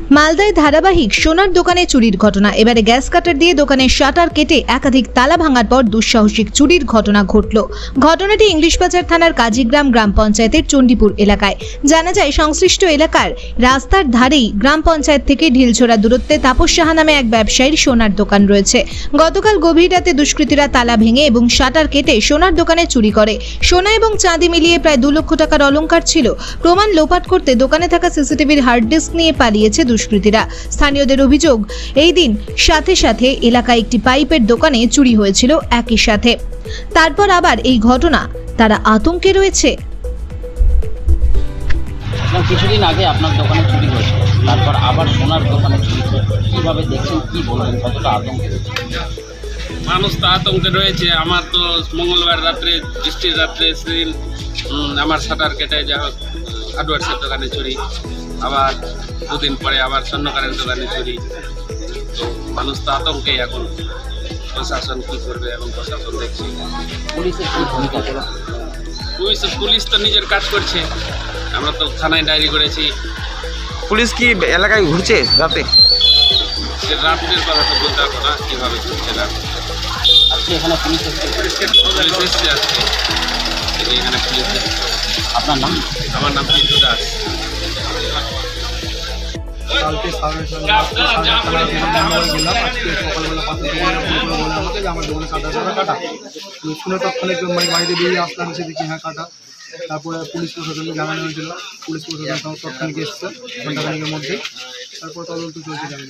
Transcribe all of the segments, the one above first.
মালদায় ধারাবাহিক সোনার দোকানে চুরির ঘটনা। এবারে গ্যাস কাটার দিয়ে দোকানের শাটার কেটে একাধিক তালা ভাঙার পর দুঃসাহসিক চুরির ঘটনা ঘটল। ঘটনাটি ইংলিশবাজার থানার কাজীগ্রাম গ্রাম পঞ্চায়েতের চণ্ডীপুর এলাকায়। জানা যায়, সংশ্লিষ্ট এলাকার রাস্তার ধারেই গ্রাম পঞ্চায়েত থেকে ঢিলছোড়া দূরত্বে তাপস সাহা নামে এক ব্যবসায়ীর সোনার দোকান রয়েছে। গতকাল গভীর রাতে দুষ্কৃতীরা তালা ভেঙে এবং শাটার কেটে সোনার দোকানে চুরি করে। সোনা এবং চাঁদি মিলিয়ে প্রায় দু লক্ষ টাকার অলঙ্কার ছিল। প্রমাণ লোপাট করতে দোকানে থাকা সিসিটিভির হার্ড ডিস্ক নিয়ে পালিয়েছে দুষ্কৃতীরা। স্থানীয়দের অভিযোগ এই দিন সাথে সাথে এলাকায় একটি পাইপের দোকানে চুরি হয়েছিল একই সাথে। তারপর আবার এই ঘটনা তারা আতঙ্কে রয়েছে। কিছুদিন আগে আপনার দোকানে চুরি হয়েছিল তারপর আবার সোনার দোকানে চুরি হয়েছে কীভাবে দেখছেন কী বলবেন কতটা আতঙ্কে মানুষ তো আতঙ্কে রয়েছে আমার তো মঙ্গলবার রাত্রে বৃষ্টির রাত্রে সেদিন আমার সাঁতার কেটে যা হোক হার্ডওয়ার্সের দোকানে চুরি আবার দুদিন পরে আবার স্বর্ণকারের দোকানে চুরি। তো মানুষ তো আতঙ্কে এখন প্রশাসন কী করবে এখন প্রশাসন দেখছি। পুলিশের কী ভূমিকা পুলিশ পুলিশ তো নিজের কাজ করছে। আমরা তো থানায় ডায়েরি করেছি। পুলিশ কি এলাকায় ঘুরছে রাতে? যে রাত্রের কথা তো বলতে পারব না কীভাবে চলছে না আজকে এখানে পুলিশ এসেছে? পুলিশ এসছে আজকে। এখানে পুলিশ আপনার নাম? আমার নাম পিন্টু দাস কালকে গেলাম আজকে সকালবেলা পাঁচটা দোকানে ফোন করে বলে আমাকে যে আমার দোকানে কাটা টাকা কাটা তো শুনে তৎক্ষণিক মানে বাড়িতে বেরিয়ে আসলাম এসে দেখি হ্যাঁ কাটা তারপরে পুলিশ প্রশাসনকে জানানো হয়েছিল পুলিশ প্রশাসন তৎক্ষণিক এসছে ঘন্টাখানিকের মধ্যে তারপর তদন্ত চলছে জানি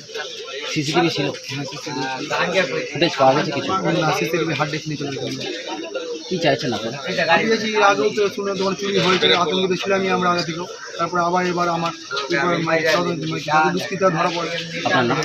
সিসিটিভি ছিল হ্যাঁ সিসিটিভি ফুটেজ পাওয়া গেছে কিছু না সিসিটিভি হার্ড ডিস্ক নিয়ে চলে কী চাইছেন আপনারা? দিয়েছি আগেও তো শুনে দোকান চুরি হয়েছে আতঙ্কিত ছিলামই আমরা আগে থেকেও। তারপরে আবার এবার আমার মানে মানে দুষ্কৃতা ধরা পড়ে। আপনার নাম?